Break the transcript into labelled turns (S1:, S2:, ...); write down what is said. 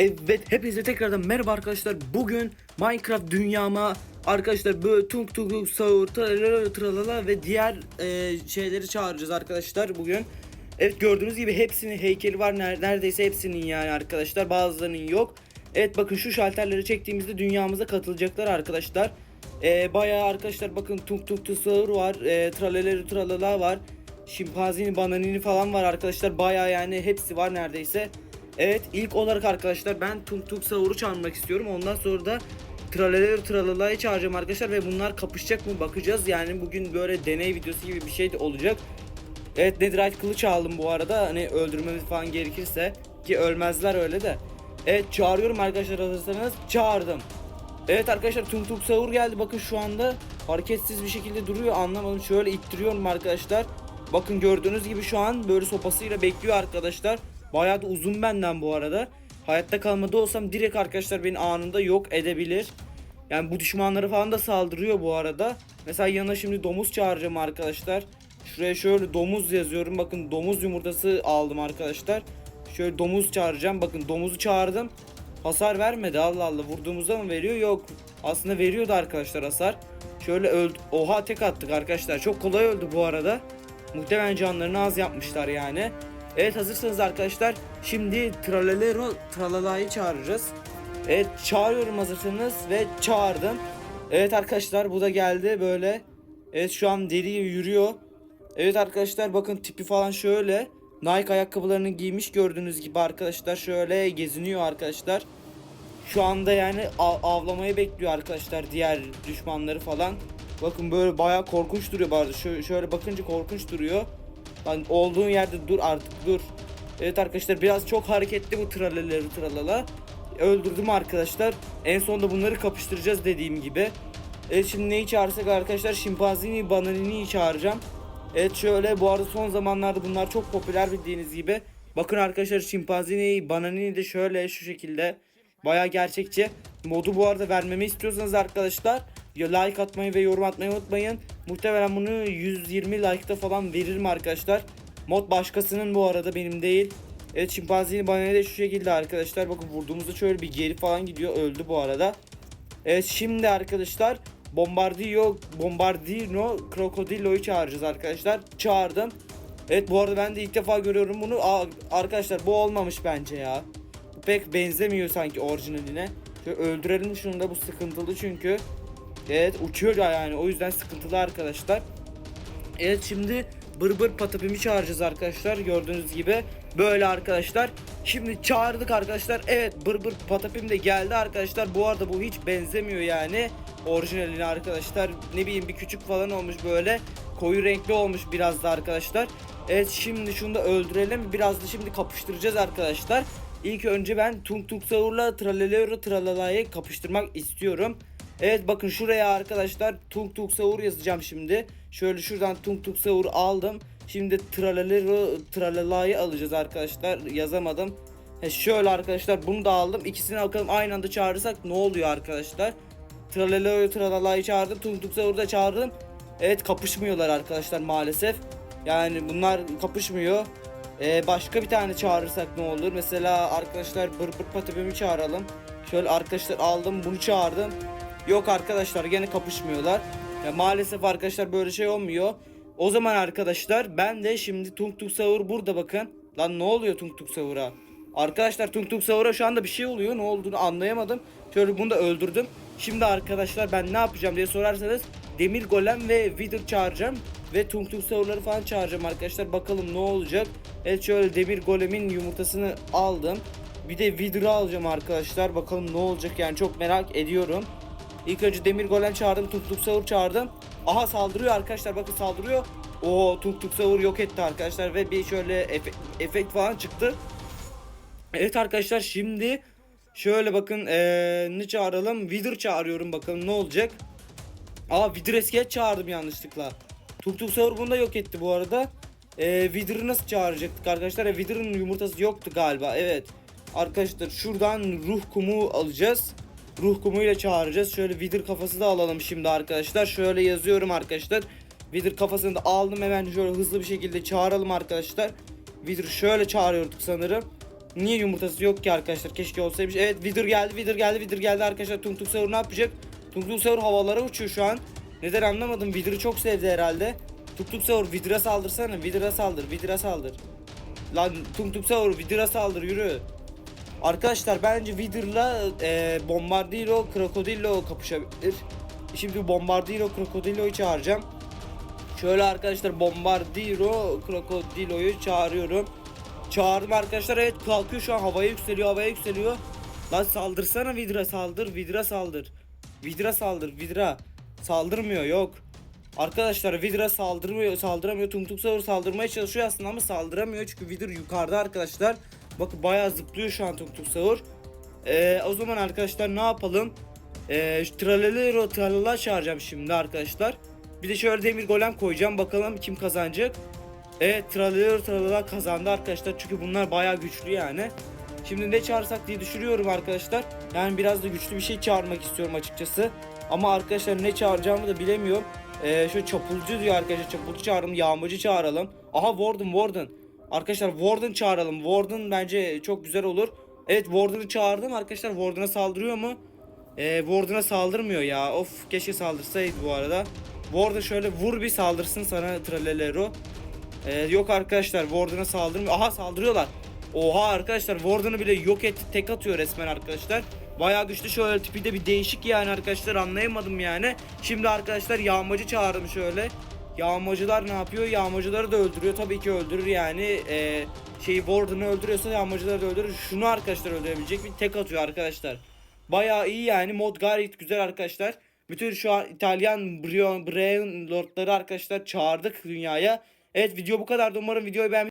S1: Evet hepinize tekrardan merhaba arkadaşlar. Bugün Minecraft dünyama arkadaşlar böyle tung tung sahur tralala ve diğer e, şeyleri çağıracağız arkadaşlar bugün. Evet gördüğünüz gibi hepsinin heykeli var Ner- neredeyse hepsinin yani arkadaşlar bazılarının yok. Evet bakın şu şalterleri çektiğimizde dünyamıza katılacaklar arkadaşlar. E, bayağı arkadaşlar bakın tung tung tung sahur var e, tralaleri tralala var. Şimpanzini bananini falan var arkadaşlar bayağı yani hepsi var neredeyse. Evet ilk olarak arkadaşlar ben Tung Tung Sahur'u çağırmak istiyorum. Ondan sonra da Tralaler Tralala'yı çağıracağım arkadaşlar ve bunlar kapışacak mı bakacağız. Yani bugün böyle deney videosu gibi bir şey de olacak. Evet Netherite kılıç aldım bu arada. Hani öldürmemiz falan gerekirse ki ölmezler öyle de. Evet çağırıyorum arkadaşlar hazırsanız. Çağırdım. Evet arkadaşlar Tung Tung Sahur geldi. Bakın şu anda hareketsiz bir şekilde duruyor. Anlamadım. Şöyle ittiriyorum arkadaşlar. Bakın gördüğünüz gibi şu an böyle sopasıyla bekliyor arkadaşlar. Bayağı da uzun benden bu arada. Hayatta kalmada olsam direkt arkadaşlar beni anında yok edebilir. Yani bu düşmanları falan da saldırıyor bu arada. Mesela yanına şimdi domuz çağıracağım arkadaşlar. Şuraya şöyle domuz yazıyorum. Bakın domuz yumurtası aldım arkadaşlar. Şöyle domuz çağıracağım. Bakın domuzu çağırdım. Hasar vermedi Allah Allah. Vurduğumuzda mı veriyor? Yok. Aslında veriyordu arkadaşlar hasar. Şöyle öldü. Oha tek attık arkadaşlar. Çok kolay öldü bu arada. Muhtemelen canlarını az yapmışlar yani. Evet hazırsanız arkadaşlar şimdi Tralalero Tralala'yı çağıracağız. Evet çağırıyorum hazırsanız ve çağırdım. Evet arkadaşlar bu da geldi böyle. Evet şu an deli yürüyor. Evet arkadaşlar bakın tipi falan şöyle. Nike ayakkabılarını giymiş gördüğünüz gibi arkadaşlar şöyle geziniyor arkadaşlar. Şu anda yani av- avlamayı bekliyor arkadaşlar diğer düşmanları falan. Bakın böyle bayağı korkunç duruyor. Şö- şöyle bakınca korkunç duruyor. Lan olduğun yerde dur artık dur. Evet arkadaşlar biraz çok hareketli bu traleleri tralala. Öldürdüm arkadaşlar. En sonunda bunları kapıştıracağız dediğim gibi. Evet şimdi neyi çağırsak arkadaşlar şimpanzini bananini çağıracağım. Evet şöyle bu arada son zamanlarda bunlar çok popüler bildiğiniz gibi. Bakın arkadaşlar şimpanzini bananini de şöyle şu şekilde. Baya gerçekçi. Modu bu arada vermemi istiyorsanız arkadaşlar like atmayı ve yorum atmayı unutmayın. Muhtemelen bunu 120 like'ta falan veririm arkadaşlar. Mod başkasının bu arada benim değil. Evet şimpanzini bana de şu şekilde arkadaşlar. Bakın vurduğumuzda şöyle bir geri falan gidiyor. Öldü bu arada. Evet şimdi arkadaşlar Bombardiyo Bombardino Krokodillo'yu çağıracağız arkadaşlar. Çağırdım. Evet bu arada ben de ilk defa görüyorum bunu. Aa, arkadaşlar bu olmamış bence ya. Bu pek benzemiyor sanki orijinaline. Şöyle öldürelim şunu da bu sıkıntılı çünkü. Evet uçuyor ya yani o yüzden sıkıntılı arkadaşlar. Evet şimdi bır bır patapimi çağıracağız arkadaşlar gördüğünüz gibi. Böyle arkadaşlar. Şimdi çağırdık arkadaşlar. Evet bır bır patapim de geldi arkadaşlar. Bu arada bu hiç benzemiyor yani. Orijinaline arkadaşlar. Ne bileyim bir küçük falan olmuş böyle. Koyu renkli olmuş biraz da arkadaşlar. Evet şimdi şunu da öldürelim. Biraz da şimdi kapıştıracağız arkadaşlar. İlk önce ben Tung Tung Sahur'la Tralalero Tralala'yı kapıştırmak istiyorum. Evet bakın şuraya arkadaşlar Tung Tung Sahur yazacağım şimdi. Şöyle şuradan Tung Tung Sahur aldım. Şimdi Tralalero Tralala'yı alacağız arkadaşlar. Yazamadım. He şöyle arkadaşlar bunu da aldım. İkisini bakalım aynı anda çağırırsak ne oluyor arkadaşlar. Tralalero Tralala'yı çağırdım. Tung Tung Sahur'u da çağırdım. Evet kapışmıyorlar arkadaşlar maalesef. Yani bunlar kapışmıyor. Ee, başka bir tane çağırırsak ne olur? Mesela arkadaşlar bır bır patipimi çağıralım. Şöyle arkadaşlar aldım bunu çağırdım. Yok arkadaşlar gene kapışmıyorlar. Ya maalesef arkadaşlar böyle şey olmuyor. O zaman arkadaşlar ben de şimdi Tung Tung Sahur burada bakın. Lan ne oluyor Tung Tung Sahur'a? Arkadaşlar Tung Tung Sahur'a şu anda bir şey oluyor. Ne olduğunu anlayamadım. Şöyle bunu da öldürdüm. Şimdi arkadaşlar ben ne yapacağım diye sorarsanız Demir Golem ve Wither çağıracağım. Ve Tung Tung Sahur'ları falan çağıracağım arkadaşlar. Bakalım ne olacak. Evet şöyle Demir Golem'in yumurtasını aldım. Bir de Wither'ı alacağım arkadaşlar. Bakalım ne olacak yani çok merak ediyorum. İlk önce Demir Golem çağırdım. Tung Tung Sahur çağırdım. Aha saldırıyor arkadaşlar. Bakın saldırıyor. O Tung Tung Sahur yok etti arkadaşlar. Ve bir şöyle efe- efekt falan çıktı. Evet arkadaşlar şimdi şöyle bakın ee, ne çağıralım? Wither çağırıyorum bakalım ne olacak. Aa Wither eskelet çağırdım yanlışlıkla. Tuk Tuk Sahur bunu da yok etti bu arada. Ee, Wither'ı nasıl çağıracaktık arkadaşlar? E, Wither'ın yumurtası yoktu galiba evet. Arkadaşlar şuradan ruh kumu alacağız. Ruh kumuyla çağıracağız. Şöyle Wither kafası da alalım şimdi arkadaşlar. Şöyle yazıyorum arkadaşlar. Wither kafasını da aldım hemen şöyle hızlı bir şekilde çağıralım arkadaşlar. Wither şöyle çağırıyorduk sanırım. Niye yumurtası yok ki arkadaşlar? Keşke olsaymış. Evet Wither geldi, Wither geldi, Wither geldi arkadaşlar. Tung Saur ne yapacak? Tung Saur havalara uçuyor şu an. Neden anlamadım. Wither'ı çok sevdi herhalde. Tung Saur Wither'a saldırsana. Wither'a saldır, Wither'a saldır. Lan Tung Saur Wither'a saldır yürü. Arkadaşlar bence Wither'la e, Bombardiro Crocodilo kapışabilir. Şimdi Bombardiro Crocodilo'yu çağıracağım. Şöyle arkadaşlar Bombardiro Crocodilo'yu çağırıyorum. Çağırdım arkadaşlar evet kalkıyor şu an havaya yükseliyor havaya yükseliyor. Lan saldırsana Vidra saldır Vidra saldır. Vidra saldır Vidra. Saldırmıyor yok. Arkadaşlar Vidra saldırmıyor saldıramıyor. Tung Saur saldırmaya çalışıyor aslında ama saldıramıyor çünkü Vidra yukarıda arkadaşlar. Bakın bayağı zıplıyor şu an Tung Tung Saur. Ee, o zaman arkadaşlar ne yapalım? Ee, Tralalero Tralala çağıracağım şimdi arkadaşlar. Bir de şöyle demir golem koyacağım bakalım kim kazanacak. Evet Tralalero Tralala kazandı arkadaşlar çünkü bunlar bayağı güçlü yani. Şimdi ne çağırsak diye düşünüyorum arkadaşlar. Yani biraz da güçlü bir şey çağırmak istiyorum açıkçası. Ama arkadaşlar ne çağıracağımı da bilemiyorum. Ee, şu çapulcu diyor arkadaşlar çapulcu çağıralım yağmacı çağıralım. Aha Warden Warden. Arkadaşlar Warden çağıralım. Warden bence çok güzel olur. Evet Warden'ı çağırdım arkadaşlar. Warden'a saldırıyor mu? Ee, Warden'a saldırmıyor ya. Of keşke saldırsaydı bu arada. Warden şöyle vur bir saldırsın sana Tralelero. Ee, yok arkadaşlar Warden'a saldırmıyor. Aha saldırıyorlar. Oha arkadaşlar Warden'ı bile yok etti. Tek atıyor resmen arkadaşlar. Bayağı güçlü şöyle tipi de bir değişik yani arkadaşlar anlayamadım yani. Şimdi arkadaşlar yağmacı çağırdım şöyle. Yağmacılar ne yapıyor? Yağmacıları da öldürüyor. Tabii ki öldürür yani. Ee, şeyi Warden'ı öldürüyorsa yağmacıları da öldürür. Şunu arkadaşlar öldürebilecek bir tek atıyor arkadaşlar. Bayağı iyi yani mod gayet güzel arkadaşlar. Bütün şu an İtalyan Brion, Brain Lordları arkadaşlar çağırdık dünyaya. Evet video bu kadar. Umarım videoyu beğenmişsiniz.